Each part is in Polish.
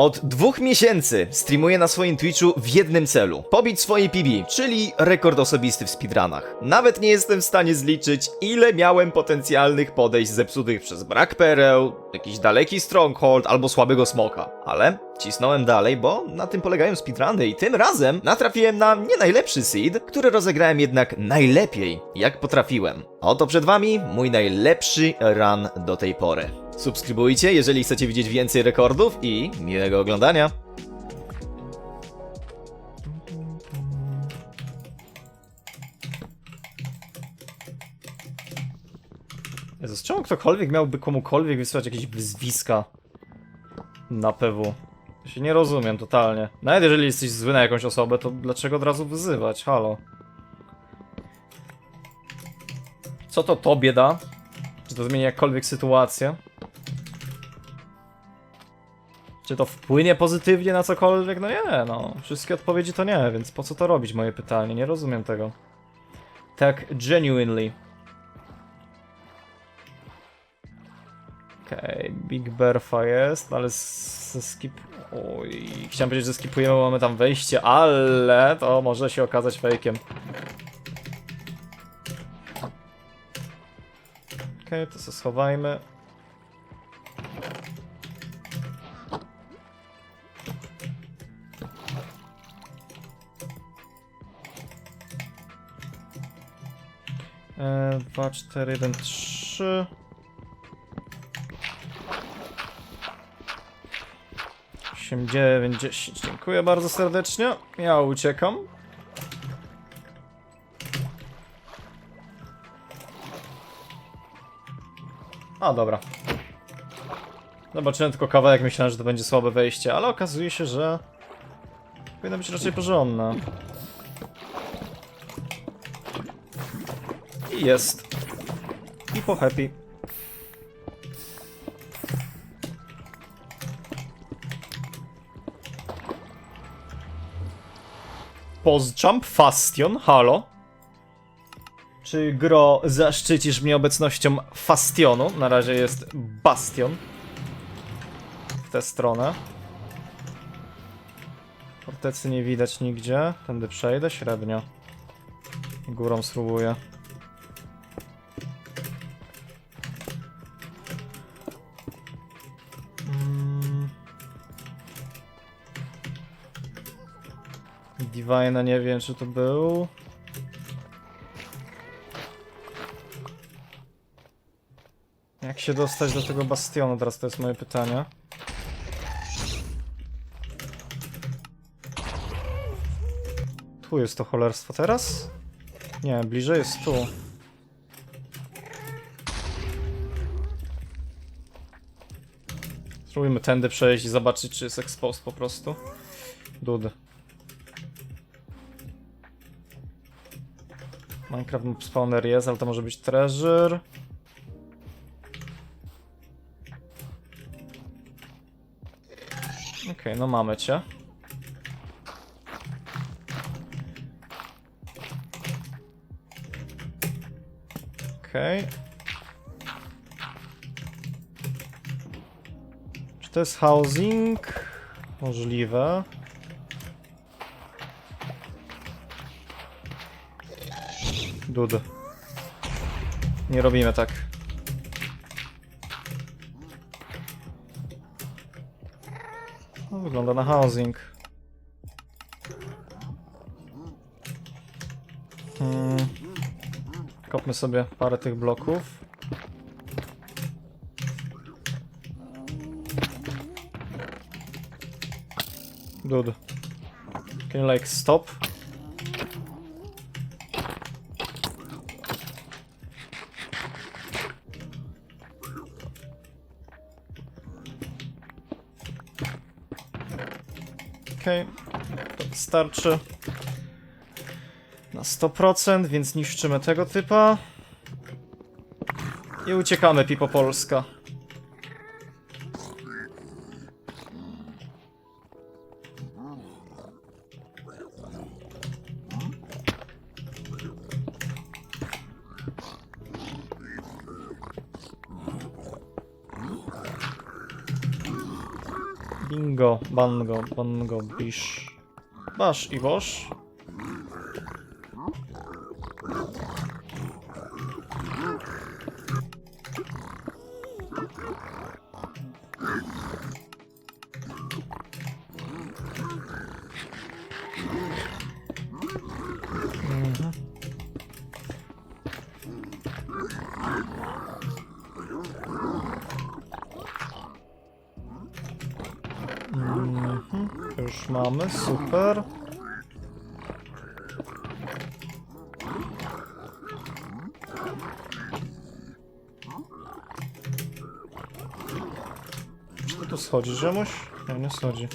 Od dwóch miesięcy streamuję na swoim Twitchu w jednym celu. Pobić swoje PB, czyli rekord osobisty w speedrunach. Nawet nie jestem w stanie zliczyć, ile miałem potencjalnych podejść zepsutych przez brak pereł, jakiś daleki stronghold albo słabego smoka. Ale cisnąłem dalej, bo na tym polegają speedruny i tym razem natrafiłem na nie najlepszy seed, który rozegrałem jednak najlepiej, jak potrafiłem. Oto przed wami mój najlepszy run do tej pory. Subskrybujcie, jeżeli chcecie widzieć więcej rekordów i miłego oglądania. Jezus, czemu ktokolwiek miałby komukolwiek wysłać jakieś wyzwiska na PW? Ja się nie rozumiem totalnie. Nawet jeżeli jesteś zły na jakąś osobę, to dlaczego od razu wyzywać? Halo. Co to tobie da? Czy to zmieni jakkolwiek sytuację? Czy to wpłynie pozytywnie na cokolwiek? No nie, no. Wszystkie odpowiedzi to nie, więc po co to robić, moje pytanie? Nie rozumiem tego. Tak, genuinely. Okej, Big Berfa jest, ale skip... Oj, chciałem powiedzieć, że skipujemy, mamy tam wejście, ale to może się okazać fejkiem. Okej, to se schowajmy. 2, 4, 1, 3. Osiem, dziewięć, dziesięć. Dziękuję bardzo serdecznie. Ja uciekam. A, dobra. Zobaczyłem tylko kawałek, myślałem, że to będzie słabe wejście, ale okazuje się, że powinno być raczej porządne. Jest. I po happy. Postjump Fastion, halo? Czy gro zaszczycisz mnie obecnością Fastionu? Na razie jest Bastion. W tę stronę. Fortecy nie widać nigdzie. Tędy przejdę średnio. Górą spróbuję. Divine nie wiem czy to był. Jak się dostać do tego bastionu? Teraz to jest moje pytanie. Tu jest to cholerstwo teraz? Nie, bliżej jest tu. Spróbujmy tędy przejść i zobaczyć, czy jest exposed po prostu. Dud. Minecraft Mob Spawner jest, ale to może być treasure. Okej, no mamy cię. Okej. Czy to jest housing? Możliwe. Dud. Nie robimy tak. No, wygląda na housing. Hmm. Kopmy sobie parę tych bloków. Dude. Can you like stop? Okej, to wystarczy na 100%, więc niszczymy tego typa. I uciekamy, Pipo Polska. Bingo, bango, bango, bisz. Basz i bosz. Już mamy, super. Czy to tu schodzi, Żemuś? Nie, nie schodzi.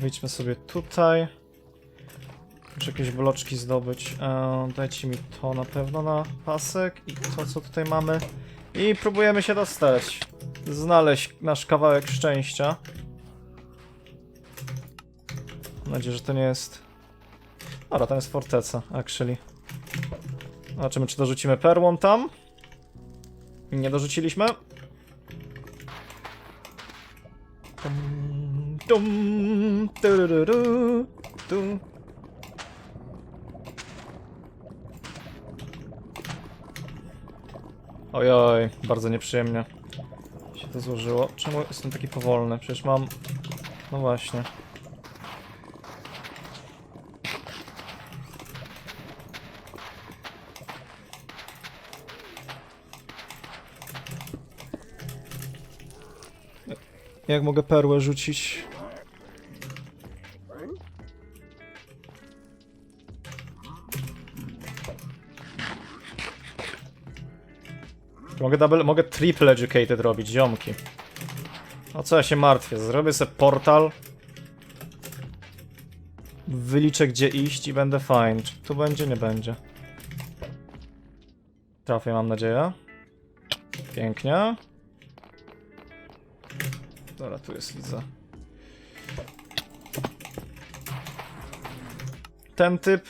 Wyjdźmy sobie tutaj. Muszę jakieś bloczki zdobyć. E, dajcie mi to na pewno na pasek i to, co tutaj mamy. I próbujemy się dostać. Znaleźć nasz kawałek szczęścia. Mam nadzieję, że to nie jest... Dobra, tam jest forteca, actually. Zobaczymy, czy dorzucimy perłą tam. Nie dorzuciliśmy. Tum, turururu, tum. Ojoj, bardzo nieprzyjemnie się to złożyło. Czemu jestem taki powolny? Przecież mam... No właśnie. Jak mogę perłę rzucić? Mogę double, mogę triple educated robić, ziomki. O co ja się martwię? Zrobię sobie portal. Wyliczę gdzie iść i będę fine. Czy tu będzie? Nie będzie. Trafię, mam nadzieję. Pięknie. Dobra, tu jest Liza. Ten typ.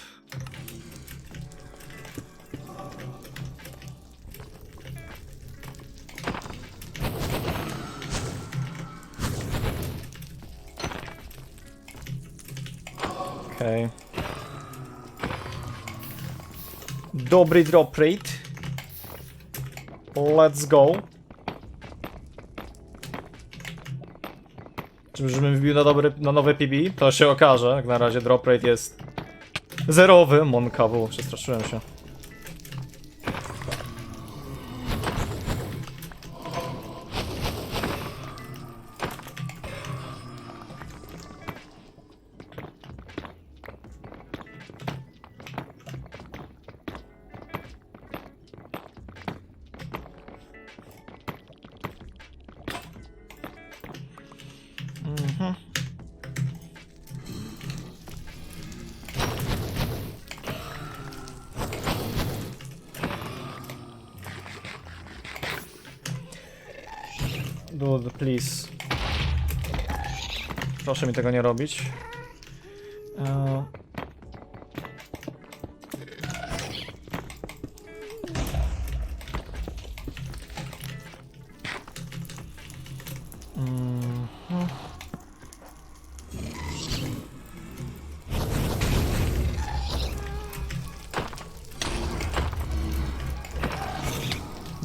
Dobry drop rate. Let's go. Czy żebym wbił na, dobry, na nowe PB? To się okaże. Jak na razie drop rate jest zerowy. Monkawu, przestraszyłem się. Please. Proszę mi tego nie robić.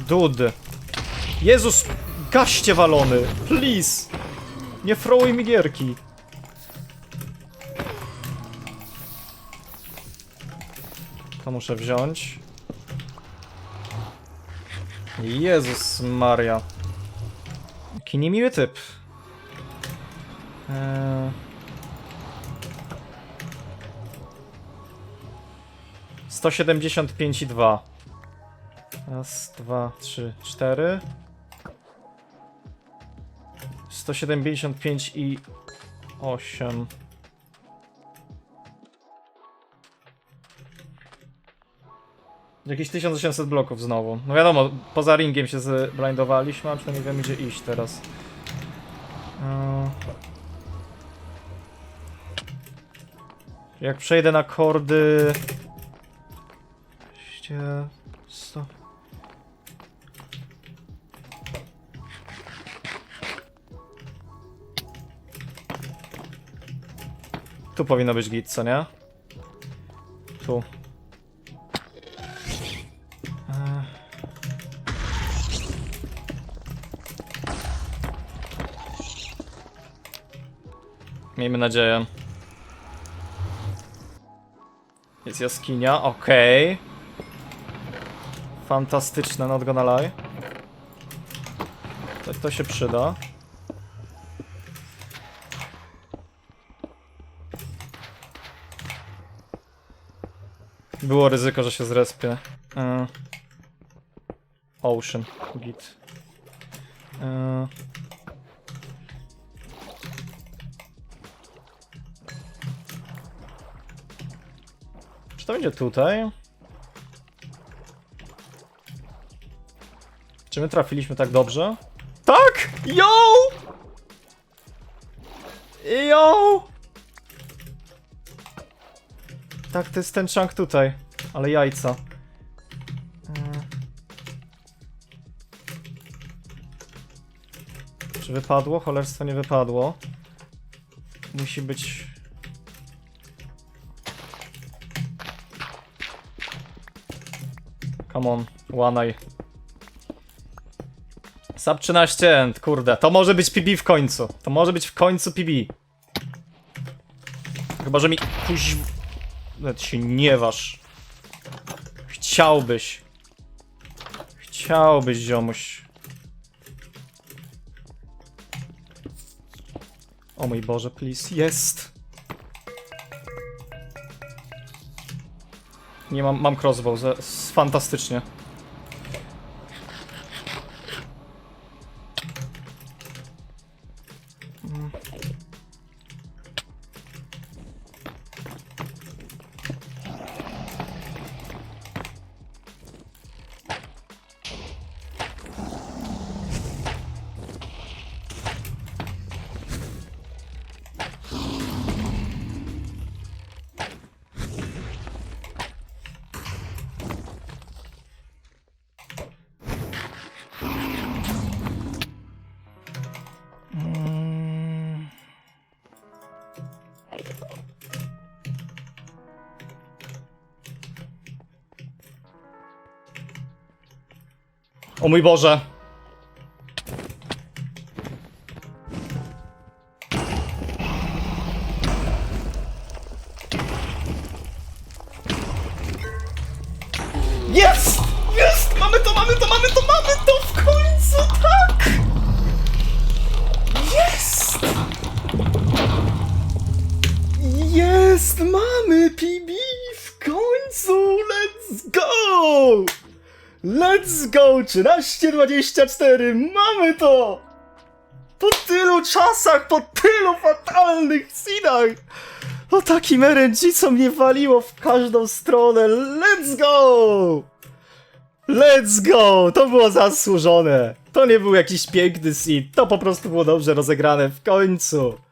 Dude. Jezus, gaście walony. Please. Nie throwuj mi gierki. To muszę wziąć. Jezus Maria. Jaki niemiły typ. Eee... Sto siedemdziesiąt pięć i dwa. Raz, dwa, trzy, cztery. Sto siedemdziesiąt pięć i osiem. Jakieś 1800 bloków znowu. No wiadomo, poza ringiem się zblindowaliśmy, a przynajmniej wiemy gdzie iść teraz. Eee. Jak przejdę na kordy... 200... 100... Tu powinno być git, co nie? Tu. Eee. Miejmy nadzieję. Jest jaskinia, okej. Fantastyczne, not gonna lie. To, to się przyda. Było ryzyko, że się zrespię. Eee. Ocean, git. Eee. Czy to będzie tutaj? Czy my trafiliśmy tak dobrze? Tak! Yo! Yo! Tak, to jest ten chunk tutaj. Ale jajca. Mm. Czy wypadło? Cholerstwo nie wypadło. Musi być... Come on, łanaj. Sub 13 end, kurde. To może być PB w końcu. To może być w końcu PB. Chyba, że mi... Kuź... Nawet się nie waż. Chciałbyś. Chciałbyś, ziomuś. O mój Boże, please. Jest! Nie mam, mam crossbow, ze- s- fantastycznie. O mój Boże! Jest! Jest! Mamy to, mamy to, mamy to, mamy to w końcu! Tak! Jest! Jest! Mamy PB w końcu! Let's go! Let's go! 13.24! Mamy to! Po tylu czasach, po tylu fatalnych scenach! O takim RNG, mnie waliło w każdą stronę! Let's go! Let's go! To było zasłużone! To nie był jakiś piękny seed, to po prostu było dobrze rozegrane w końcu!